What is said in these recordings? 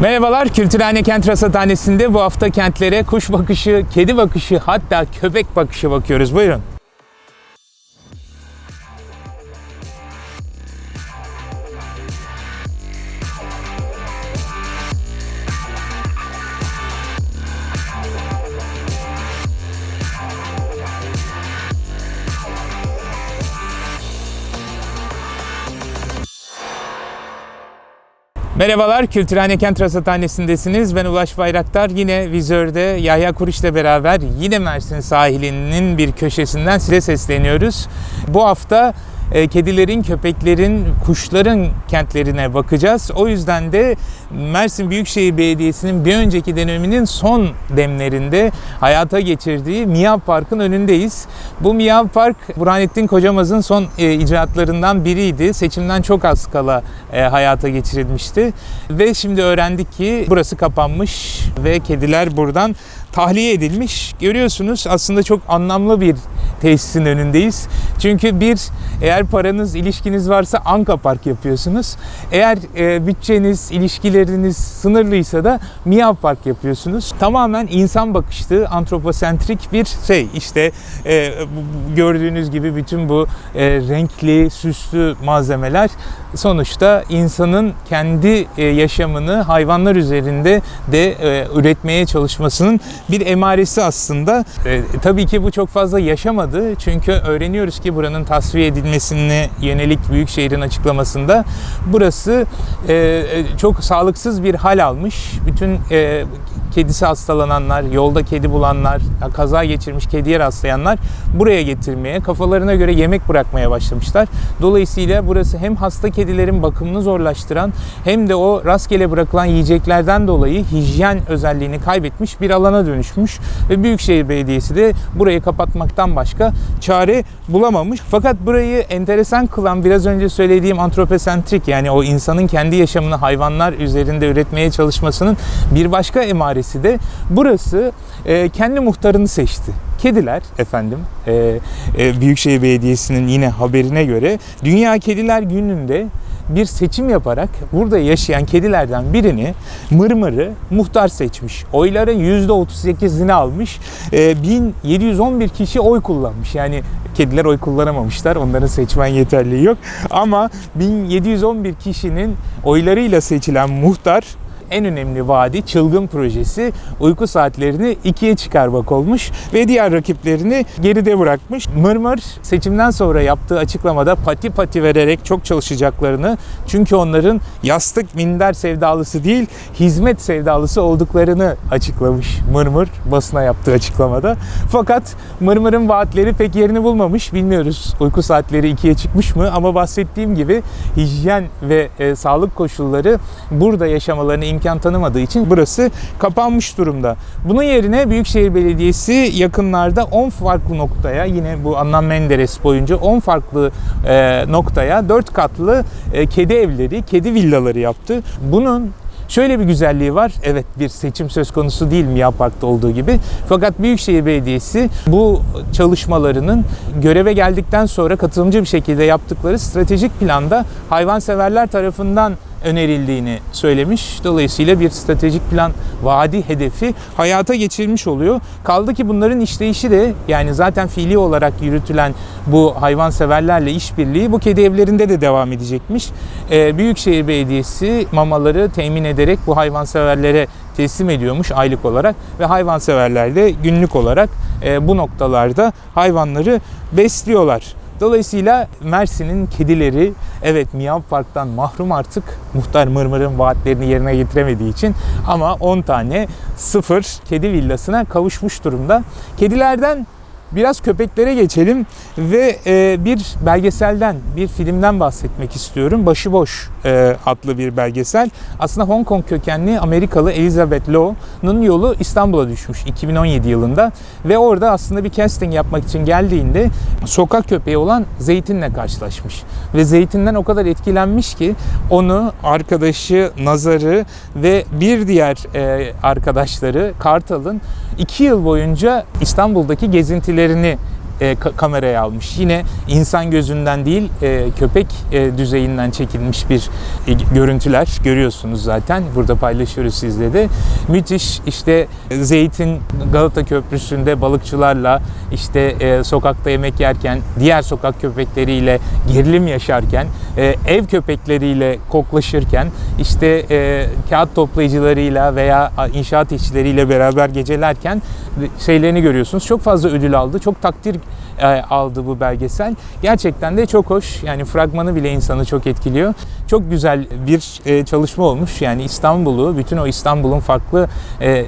Merhabalar, Kültürhane Kent Rasathanesi'nde bu hafta kentlere kuş bakışı, kedi bakışı hatta köpek bakışı bakıyoruz. Buyurun. Merhabalar, Kültürhane Kent Rasathanesi'ndesiniz. Ben Ulaş Bayraktar. Yine vizörde Yahya Kuruş'la beraber yine Mersin sahilinin bir köşesinden size sesleniyoruz. Bu hafta e, kedilerin, köpeklerin, kuşların kentlerine bakacağız. O yüzden de Mersin Büyükşehir Belediyesi'nin bir önceki döneminin son demlerinde hayata geçirdiği Miyav Park'ın önündeyiz. Bu Miyav Park Burhanettin Kocamaz'ın son e, icraatlarından biriydi. Seçimden çok az kala e, hayata geçirilmişti. Ve şimdi öğrendik ki burası kapanmış ve kediler buradan tahliye edilmiş. Görüyorsunuz aslında çok anlamlı bir tesisin önündeyiz. Çünkü bir eğer paranız, ilişkiniz varsa Anka Park yapıyorsunuz. Eğer e, bütçeniz, ilişkileriniz sınırlıysa da Miyav Park yapıyorsunuz. Tamamen insan bakışlı, antroposentrik bir şey. İşte e, gördüğünüz gibi bütün bu e, renkli, süslü malzemeler sonuçta insanın kendi e, yaşamını hayvanlar üzerinde de e, üretmeye çalışmasının bir emaresi aslında. E, tabii ki bu çok fazla yaşamadı. Çünkü öğreniyoruz ki buranın tasfiye edilmesine yönelik Büyükşehir'in açıklamasında burası e, e, çok sağlıksız bir hal almış. Bütün e, kedisi hastalananlar, yolda kedi bulanlar, kaza geçirmiş kediye rastlayanlar buraya getirmeye, kafalarına göre yemek bırakmaya başlamışlar. Dolayısıyla burası hem hasta kedilerin bakımını zorlaştıran hem de o rastgele bırakılan yiyeceklerden dolayı hijyen özelliğini kaybetmiş bir alana dönüşmüş ve Büyükşehir Belediyesi de burayı kapatmaktan başka çare bulamamış. Fakat burayı enteresan kılan biraz önce söylediğim antroposentrik yani o insanın kendi yaşamını hayvanlar üzerinde üretmeye çalışmasının bir başka emaresi de burası e, kendi muhtarını seçti. Kediler efendim e, e, Büyükşehir Belediyesi'nin yine haberine göre Dünya Kediler Günü'nde bir seçim yaparak burada yaşayan kedilerden birini Mırmır'ı muhtar seçmiş. Oyların %38'ini almış. E, 1711 kişi oy kullanmış. Yani kediler oy kullanamamışlar. Onların seçmen yeterliği yok. Ama 1711 kişinin oylarıyla seçilen muhtar en önemli vaadi çılgın projesi uyku saatlerini ikiye çıkarmak olmuş ve diğer rakiplerini geride bırakmış. Mırmır seçimden sonra yaptığı açıklamada pati pati vererek çok çalışacaklarını çünkü onların yastık minder sevdalısı değil hizmet sevdalısı olduklarını açıklamış Mırmır basına yaptığı açıklamada. Fakat Mırmır'ın vaatleri pek yerini bulmamış. Bilmiyoruz uyku saatleri ikiye çıkmış mı ama bahsettiğim gibi hijyen ve e, sağlık koşulları burada yaşamalarını imkan tanımadığı için burası kapanmış durumda. Bunun yerine Büyükşehir Belediyesi yakınlarda 10 farklı noktaya yine bu Adnan Menderes boyunca 10 farklı e, noktaya 4 katlı e, kedi evleri, kedi villaları yaptı. Bunun Şöyle bir güzelliği var. Evet bir seçim söz konusu değil Miya Park'ta olduğu gibi. Fakat Büyükşehir Belediyesi bu çalışmalarının göreve geldikten sonra katılımcı bir şekilde yaptıkları stratejik planda hayvanseverler tarafından önerildiğini söylemiş. Dolayısıyla bir stratejik plan vadi hedefi hayata geçirilmiş oluyor. Kaldı ki bunların işleyişi de yani zaten fiili olarak yürütülen bu hayvanseverlerle işbirliği bu kedi evlerinde de devam edecekmiş. Ee, Büyükşehir Belediyesi mamaları temin ederek bu hayvanseverlere teslim ediyormuş aylık olarak ve hayvanseverler de günlük olarak e, bu noktalarda hayvanları besliyorlar. Dolayısıyla Mersin'in kedileri evet Miyav Park'tan mahrum artık muhtar Mırmır'ın vaatlerini yerine getiremediği için ama 10 tane sıfır kedi villasına kavuşmuş durumda. Kedilerden biraz köpeklere geçelim ve e, bir belgeselden, bir filmden bahsetmek istiyorum. Başıboş e, adlı bir belgesel. Aslında Hong Kong kökenli Amerikalı Elizabeth Law'nun yolu İstanbul'a düşmüş 2017 yılında ve orada aslında bir casting yapmak için geldiğinde sokak köpeği olan Zeytin'le karşılaşmış. Ve Zeytin'den o kadar etkilenmiş ki onu arkadaşı Nazar'ı ve bir diğer e, arkadaşları Kartal'ın iki yıl boyunca İstanbul'daki gezintilerini e, ka- kameraya almış. Yine insan gözünden değil e, köpek e, düzeyinden çekilmiş bir e, görüntüler görüyorsunuz zaten. Burada paylaşıyoruz sizle de. Müthiş işte Zeytin Galata Köprüsü'nde balıkçılarla işte e, sokakta yemek yerken diğer sokak köpekleriyle gerilim yaşarken e, ev köpekleriyle koklaşırken işte e, kağıt toplayıcılarıyla veya inşaat işçileriyle beraber gecelerken şeylerini görüyorsunuz. Çok fazla ödül aldı. Çok takdir e, aldı bu belgesel. Gerçekten de çok hoş. Yani fragmanı bile insanı çok etkiliyor. Çok güzel bir e, çalışma olmuş. Yani İstanbul'u, bütün o İstanbul'un farklı e,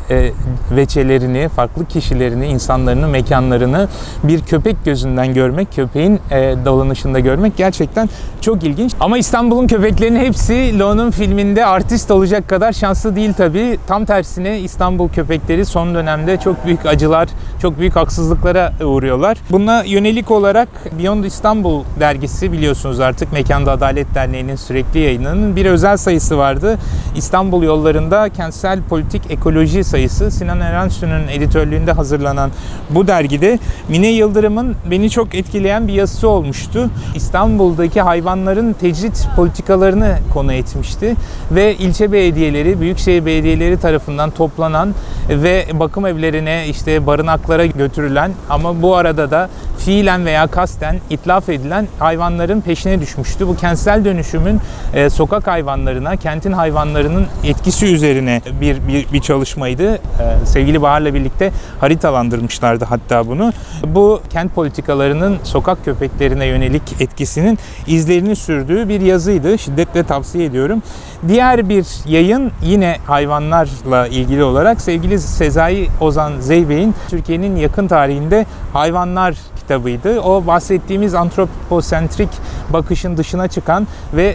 veçelerini, farklı kişilerini, insanlarını, mekanlarını bir köpek gözünden görmek, köpeğin e, dolanışında görmek gerçekten çok ilginç. Ama İstanbul'un köpeklerinin hepsi Lo'nun filminde artist olacak kadar şanslı değil tabii. Tam tersine İstanbul köpekleri son dönemde çok büyük acılar, çok büyük haksızlıklara uğruyorlar. Yönelik olarak Beyond İstanbul dergisi biliyorsunuz artık Mekanda Adalet Derneği'nin sürekli yayınının bir özel sayısı vardı. İstanbul yollarında kentsel politik ekoloji sayısı Sinan Erensu'nun editörlüğünde hazırlanan bu dergide Mine Yıldırım'ın beni çok etkileyen bir yazısı olmuştu. İstanbul'daki hayvanların tecrit politikalarını konu etmişti ve ilçe belediyeleri, büyükşehir belediyeleri tarafından toplanan ve bakım evlerine işte barınaklara götürülen ama bu arada da fiilen veya kasten itlaf edilen hayvanların peşine düşmüştü. Bu kentsel dönüşümün e, sokak hayvanlarına, kentin hayvanlarının etkisi üzerine bir bir, bir çalışmaydı. E, sevgili Bahar'la birlikte haritalandırmışlardı hatta bunu. Bu kent politikalarının sokak köpeklerine yönelik etkisinin izlerini sürdüğü bir yazıydı. Şiddetle tavsiye ediyorum. Diğer bir yayın yine hayvanlarla ilgili olarak sevgili Sezai Ozan Zeybek'in Türkiye'nin yakın tarihinde hayvanlar kitabıydı. O bahsettiğimiz antroposentrik bakışın dışına çıkan ve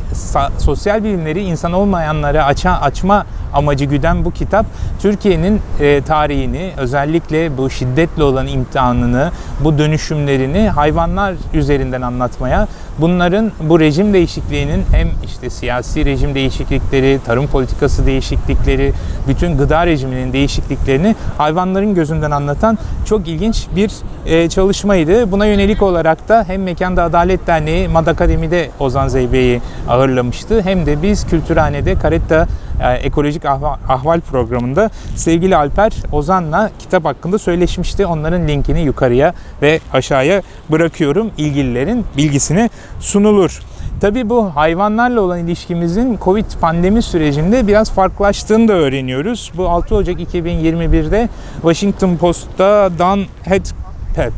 sosyal bilimleri insan olmayanlara aça, açma amacı güden bu kitap Türkiye'nin e, tarihini özellikle bu şiddetle olan imtihanını, bu dönüşümlerini hayvanlar üzerinden anlatmaya, bunların bu rejim değişikliğinin hem işte siyasi rejim değişiklikleri, tarım politikası değişiklikleri, bütün gıda rejiminin değişikliklerini hayvanların gözünden anlatan çok ilginç bir e, çalışmaydı. Buna yönelik olarak da hem Mekanda Adalet Derneği Mad Akademi'de Ozan Zeybe'yi ağırlamıştı hem de biz Kültürhane'de Karetta Ekolojik Ahval, programında sevgili Alper Ozan'la kitap hakkında söyleşmişti. Onların linkini yukarıya ve aşağıya bırakıyorum. İlgililerin bilgisine sunulur. Tabii bu hayvanlarla olan ilişkimizin Covid pandemi sürecinde biraz farklılaştığını da öğreniyoruz. Bu 6 Ocak 2021'de Washington Post'ta Dan e,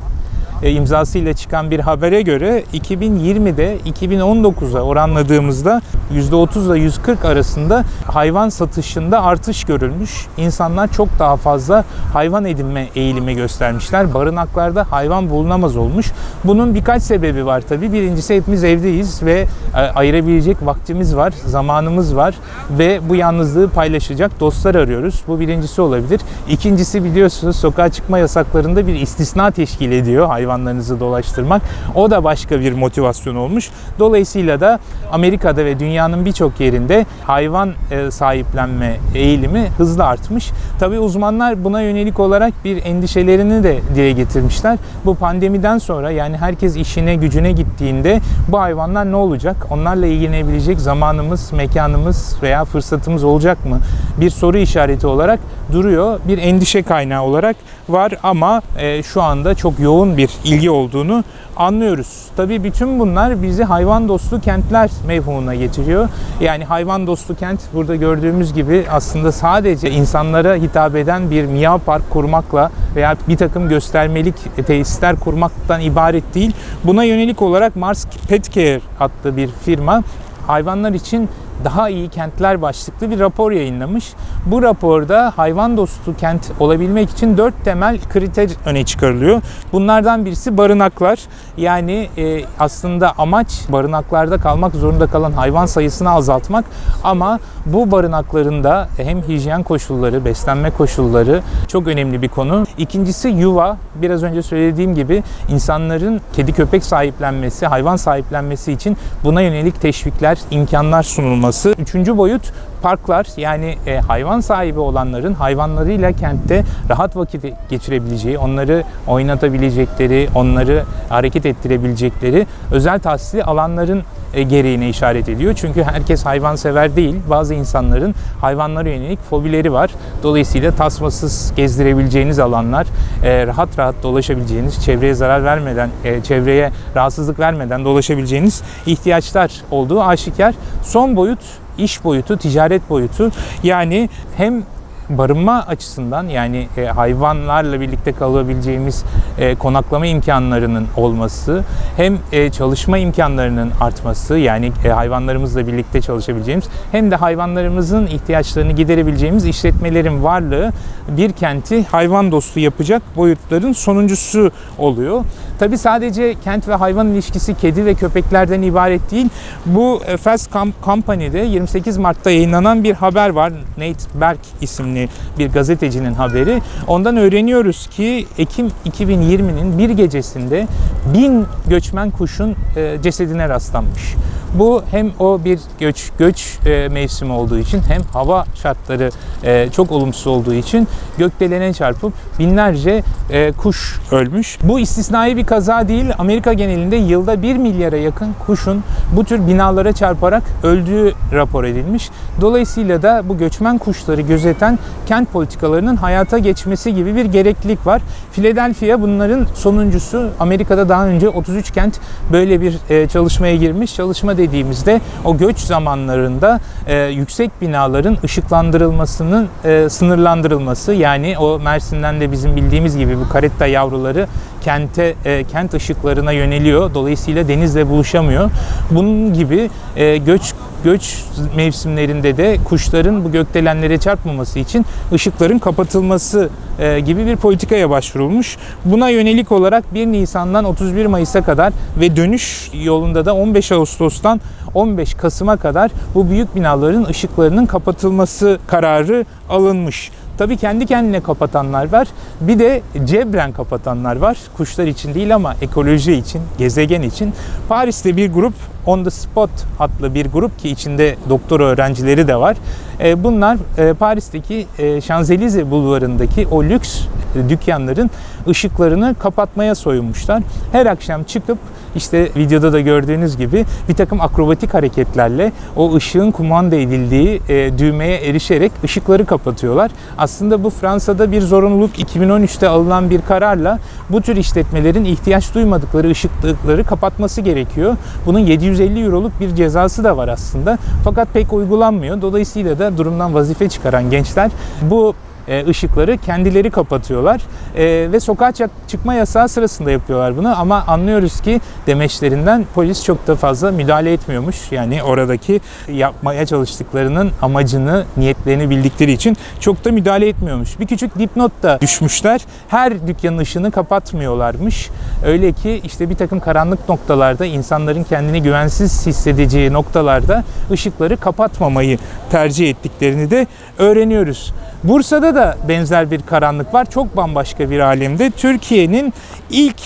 imzasıyla çıkan bir habere göre 2020'de 2019'a oranladığımızda %30 ile 140 arasında hayvan satışında artış görülmüş. İnsanlar çok daha fazla hayvan edinme eğilimi göstermişler. Barınaklarda hayvan bulunamaz olmuş. Bunun birkaç sebebi var tabii. Birincisi hepimiz evdeyiz ve e, ayırabilecek vaktimiz var, zamanımız var ve bu yalnızlığı paylaşacak dostlar arıyoruz. Bu birincisi olabilir. İkincisi biliyorsunuz sokağa çıkma yasaklarında bir istisna teşkil ediyor hayvan hayvanlarınızı dolaştırmak. O da başka bir motivasyon olmuş. Dolayısıyla da Amerika'da ve dünyanın birçok yerinde hayvan e, sahiplenme eğilimi hızla artmış. Tabii uzmanlar buna yönelik olarak bir endişelerini de dile getirmişler. Bu pandemiden sonra yani herkes işine gücüne gittiğinde bu hayvanlar ne olacak? Onlarla ilgilenebilecek zamanımız, mekanımız veya fırsatımız olacak mı? Bir soru işareti olarak duruyor. Bir endişe kaynağı olarak var ama e, şu anda çok yoğun bir ilgi olduğunu anlıyoruz. Tabii bütün bunlar bizi hayvan dostu kentler mevhumuna getiriyor. Yani hayvan dostu kent burada gördüğümüz gibi aslında sadece insanlara hitap eden bir miyav park kurmakla veya bir takım göstermelik tesisler kurmaktan ibaret değil. Buna yönelik olarak Mars Pet Care adlı bir firma hayvanlar için daha iyi kentler başlıklı bir rapor yayınlamış. Bu raporda hayvan dostu kent olabilmek için dört temel kriter öne çıkarılıyor. Bunlardan birisi barınaklar. Yani e, aslında amaç barınaklarda kalmak zorunda kalan hayvan sayısını azaltmak ama bu barınaklarında hem hijyen koşulları, beslenme koşulları çok önemli bir konu. İkincisi yuva. Biraz önce söylediğim gibi insanların kedi köpek sahiplenmesi, hayvan sahiplenmesi için buna yönelik teşvikler, imkanlar sunulması olması. Üçüncü boyut parklar yani e, hayvan sahibi olanların hayvanlarıyla kentte rahat vakit geçirebileceği, onları oynatabilecekleri, onları hareket ettirebilecekleri özel tahsisli alanların gereğine işaret ediyor. Çünkü herkes hayvansever değil. Bazı insanların hayvanlara yönelik fobileri var. Dolayısıyla tasmasız gezdirebileceğiniz alanlar, e, rahat rahat dolaşabileceğiniz, çevreye zarar vermeden, e, çevreye rahatsızlık vermeden dolaşabileceğiniz ihtiyaçlar olduğu aşikar. Son boyut iş boyutu, ticaret boyutu. Yani hem barınma açısından yani e, hayvanlarla birlikte kalabileceğimiz e, konaklama imkanlarının olması hem e, çalışma imkanlarının artması yani e, hayvanlarımızla birlikte çalışabileceğimiz hem de hayvanlarımızın ihtiyaçlarını giderebileceğimiz işletmelerin varlığı bir kenti hayvan dostu yapacak boyutların sonuncusu oluyor. Tabi sadece kent ve hayvan ilişkisi kedi ve köpeklerden ibaret değil. Bu e, Fast Company'de 28 Mart'ta yayınlanan bir haber var. Nate Berg isimli bir gazetecinin haberi. Ondan öğreniyoruz ki Ekim 2020'nin bir gecesinde bin göçmen kuşun e, cesedine rastlanmış. Bu hem o bir göç göç e, mevsimi olduğu için hem hava şartları e, çok olumsuz olduğu için gökdelene çarpıp binlerce e, kuş ölmüş. Bu istisnai bir kaza değil. Amerika genelinde yılda 1 milyara yakın kuşun bu tür binalara çarparak öldüğü rapor edilmiş. Dolayısıyla da bu göçmen kuşları gözeten kent politikalarının hayata geçmesi gibi bir gereklilik var. Philadelphia bunların sonuncusu. Amerika'da daha önce 33 kent böyle bir çalışmaya girmiş. Çalışma dediğimizde o göç zamanlarında e, yüksek binaların ışıklandırılmasının e, sınırlandırılması yani o Mersin'den de bizim bildiğimiz gibi bu karetta yavruları kente e, kent ışıklarına yöneliyor. Dolayısıyla denizle buluşamıyor. Bunun gibi e, göç göç mevsimlerinde de kuşların bu gökdelenlere çarpmaması için ışıkların kapatılması e, gibi bir politikaya başvurulmuş. Buna yönelik olarak 1 Nisan'dan 31 Mayıs'a kadar ve dönüş yolunda da 15 Ağustos'tan 15 Kasım'a kadar bu büyük binaların ışıklarının kapatılması kararı alınmış. Tabii kendi kendine kapatanlar var. Bir de cebren kapatanlar var. Kuşlar için değil ama ekoloji için, gezegen için. Paris'te bir grup On the Spot adlı bir grup ki içinde doktora öğrencileri de var. E, bunlar e, Paris'teki e, Şanzelize bulvarındaki o lüks dükkanların ışıklarını kapatmaya soyunmuşlar. Her akşam çıkıp işte videoda da gördüğünüz gibi bir takım akrobatik hareketlerle o ışığın kumanda edildiği e, düğmeye erişerek ışıkları kapatıyorlar. Aslında bu Fransa'da bir zorunluluk 2013'te alınan bir kararla bu tür işletmelerin ihtiyaç duymadıkları ışıkları kapatması gerekiyor. Bunun 750 euroluk bir cezası da var aslında. Fakat pek uygulanmıyor. Dolayısıyla da durumdan vazife çıkaran gençler bu e, ışıkları kendileri kapatıyorlar e, ve sokağa çıkma yasağı sırasında yapıyorlar bunu ama anlıyoruz ki demeçlerinden polis çok da fazla müdahale etmiyormuş. Yani oradaki yapmaya çalıştıklarının amacını, niyetlerini bildikleri için çok da müdahale etmiyormuş. Bir küçük dipnot da düşmüşler. Her dükkanın ışığını kapatmıyorlarmış. Öyle ki işte bir takım karanlık noktalarda insanların kendini güvensiz hissedeceği noktalarda ışıkları kapatmamayı tercih ettiklerini de öğreniyoruz. Bursa'da da benzer bir karanlık var. Çok bambaşka bir alemde. Türkiye'nin ilk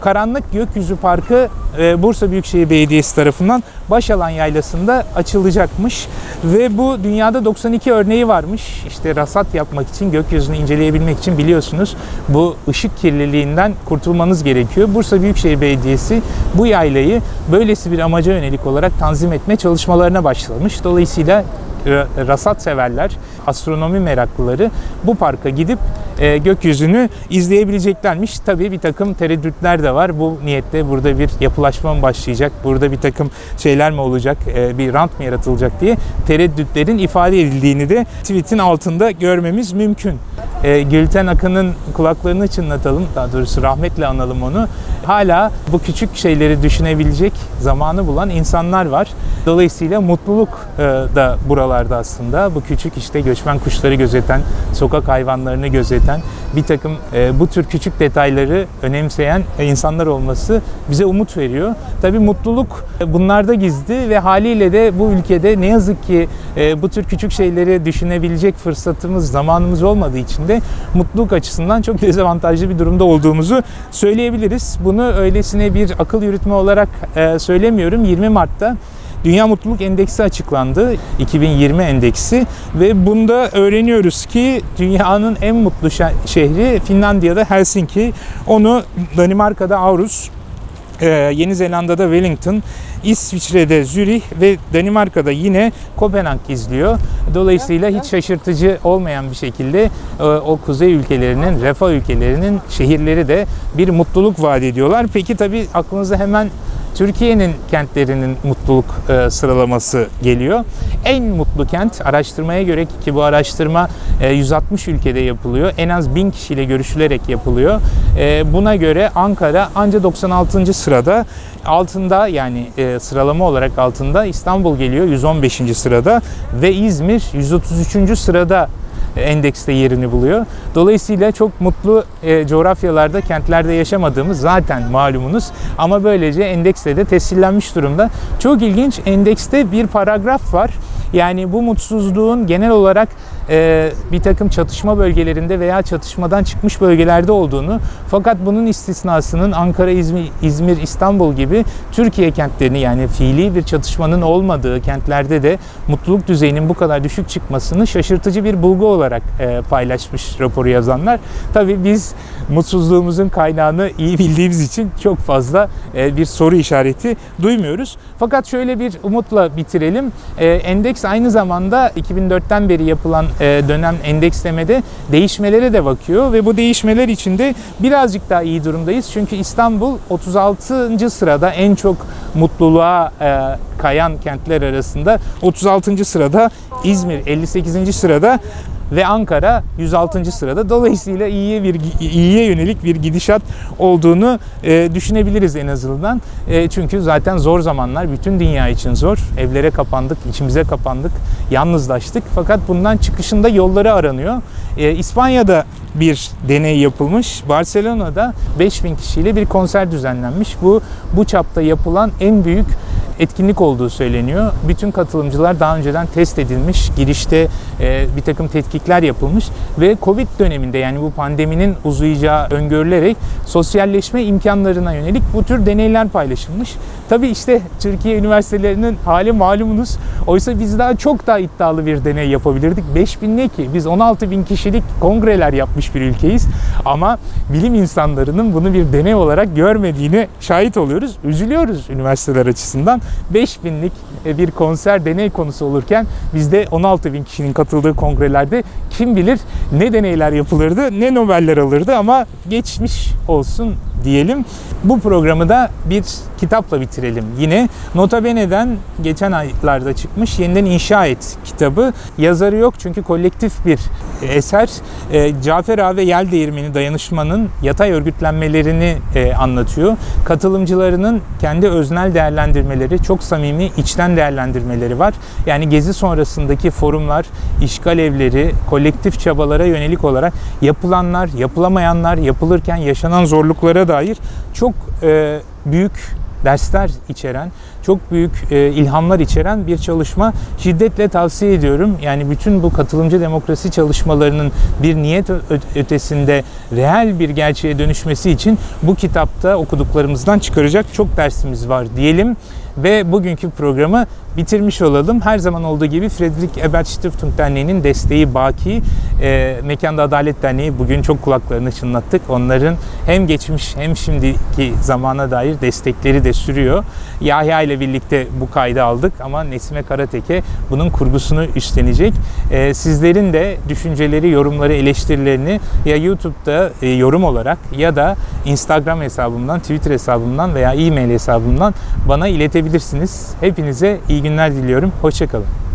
Karanlık Gökyüzü Parkı e, Bursa Büyükşehir Belediyesi tarafından Başalan Yaylası'nda açılacakmış. Ve bu dünyada 92 örneği varmış. İşte rasat yapmak için, gökyüzünü inceleyebilmek için biliyorsunuz bu ışık kirliliğinden kurtulmanız gerekiyor. Bursa Büyükşehir Belediyesi bu yaylayı böylesi bir amaca yönelik olarak tanzim etme çalışmalarına başlamış. Dolayısıyla rasat severler, astronomi meraklıları bu parka gidip e, gökyüzünü izleyebileceklermiş. Tabii bir takım tereddütler de var. Bu niyetle burada bir yapılaşma mı başlayacak, burada bir takım şeyler mi olacak, e, bir rant mı yaratılacak diye tereddütlerin ifade edildiğini de tweetin altında görmemiz mümkün. E, Gülten Akın'ın kulaklarını çınlatalım, daha doğrusu rahmetle analım onu. Hala bu küçük şeyleri düşünebilecek zamanı bulan insanlar var. Dolayısıyla mutluluk e, da buralarda aslında. Bu küçük işte göçmen kuşları gözeten, sokak hayvanlarını gözeten, bir takım e, bu tür küçük detayları önemseyen insanlar olması bize umut veriyor. Tabii mutluluk bunlarda gizli ve haliyle de bu ülkede ne yazık ki e, bu tür küçük şeyleri düşünebilecek fırsatımız, zamanımız olmadığı için de mutluluk açısından çok dezavantajlı bir durumda olduğumuzu söyleyebiliriz. Bunu öylesine bir akıl yürütme olarak söylemiyorum. 20 Mart'ta Dünya Mutluluk Endeksi açıklandı. 2020 endeksi ve bunda öğreniyoruz ki dünyanın en mutlu şe- şehri Finlandiya'da Helsinki. Onu Danimarka'da Aarhus, ee, Yeni Zelanda'da Wellington, İsviçre'de Zürih ve Danimarka'da yine Kopenhag izliyor. Dolayısıyla hiç şaşırtıcı olmayan bir şekilde e, o kuzey ülkelerinin, refah ülkelerinin şehirleri de bir mutluluk vaat ediyorlar. Peki tabii aklınıza hemen Türkiye'nin kentlerinin mutluluk e, sıralaması geliyor. En mutlu kent araştırmaya göre ki bu araştırma e, 160 ülkede yapılıyor. En az 1000 kişiyle görüşülerek yapılıyor. E, buna göre Ankara anca 96. sırada. Altında yani e, sıralama olarak altında İstanbul geliyor 115. sırada ve İzmir 133. sırada endekste yerini buluyor. Dolayısıyla çok mutlu e, coğrafyalarda, kentlerde yaşamadığımız zaten malumunuz. Ama böylece endekste de tescillenmiş durumda. Çok ilginç endekste bir paragraf var. Yani bu mutsuzluğun genel olarak e, bir takım çatışma bölgelerinde veya çatışmadan çıkmış bölgelerde olduğunu fakat bunun istisnasının Ankara, İzmir, İzmir, İstanbul gibi Türkiye kentlerini yani fiili bir çatışmanın olmadığı kentlerde de mutluluk düzeyinin bu kadar düşük çıkmasını şaşırtıcı bir bulgu olarak e, paylaşmış raporu yazanlar. Tabii biz mutsuzluğumuzun kaynağını iyi bildiğimiz için çok fazla e, bir soru işareti duymuyoruz. Fakat şöyle bir umutla bitirelim. E, endeks aynı zamanda 2004'ten beri yapılan dönem endekslemede değişmelere de bakıyor ve bu değişmeler içinde birazcık daha iyi durumdayız. Çünkü İstanbul 36. sırada en çok mutluluğa e, kayan kentler arasında 36. sırada, İzmir 58. sırada ve Ankara 106. sırada. Dolayısıyla iyiye bir iyiye yönelik bir gidişat olduğunu e, düşünebiliriz en azından. E, çünkü zaten zor zamanlar bütün dünya için zor. Evlere kapandık, içimize kapandık, yalnızlaştık. Fakat bundan çıkışında yolları aranıyor. E, İspanya'da bir deney yapılmış. Barcelona'da 5000 kişiyle bir konser düzenlenmiş. Bu bu çapta yapılan en büyük etkinlik olduğu söyleniyor. Bütün katılımcılar daha önceden test edilmiş, girişte e, bir takım tetkikler yapılmış ve Covid döneminde yani bu pandeminin uzayacağı öngörülerek sosyalleşme imkanlarına yönelik bu tür deneyler paylaşılmış. Tabii işte Türkiye üniversitelerinin hali malumunuz. Oysa biz daha çok daha iddialı bir deney yapabilirdik. 5000 ne ki? Biz 16 bin kişilik kongreler yapmış bir ülkeyiz. Ama bilim insanlarının bunu bir deney olarak görmediğini şahit oluyoruz. Üzülüyoruz üniversiteler açısından. 5000'lik bir konser deney konusu olurken bizde 16 bin kişinin katıldığı kongrelerde kim bilir ne deneyler yapılırdı, ne Nobeller alırdı ama geçmiş olsun diyelim. Bu programı da bir kitapla bitirelim. Yine Nota Bene'den geçen aylarda çıkmış Yeniden İnşa Et kitabı. Yazarı yok çünkü kolektif bir eser. E, Cafer Ağa ve Yel Değirmeni Dayanışmanın yatay örgütlenmelerini e, anlatıyor. Katılımcılarının kendi öznel değerlendirmeleri, çok samimi içten değerlendirmeleri var. Yani gezi sonrasındaki forumlar, işgal evleri, kolektif çabalara yönelik olarak yapılanlar, yapılamayanlar, yapılırken yaşanan zorluklara dair çok e, büyük dersler içeren, çok büyük e, ilhamlar içeren bir çalışma şiddetle tavsiye ediyorum. Yani bütün bu katılımcı demokrasi çalışmalarının bir niyet ötesinde reel bir gerçeğe dönüşmesi için bu kitapta okuduklarımızdan çıkaracak çok dersimiz var diyelim ve bugünkü programı bitirmiş olalım. Her zaman olduğu gibi Friedrich Ebert Stiftung Derneği'nin desteği baki. E, Mekanda Adalet Derneği bugün çok kulaklarını çınlattık. Onların hem geçmiş hem şimdiki zamana dair destekleri de sürüyor. Yahya ile birlikte bu kaydı aldık ama Nesime Karateke bunun kurgusunu üstlenecek. E, sizlerin de düşünceleri, yorumları, eleştirilerini ya YouTube'da e, yorum olarak ya da Instagram hesabımdan, Twitter hesabımdan veya e-mail hesabımdan bana iletebilirsiniz. Hepinize iyi günler diliyorum. Hoşçakalın.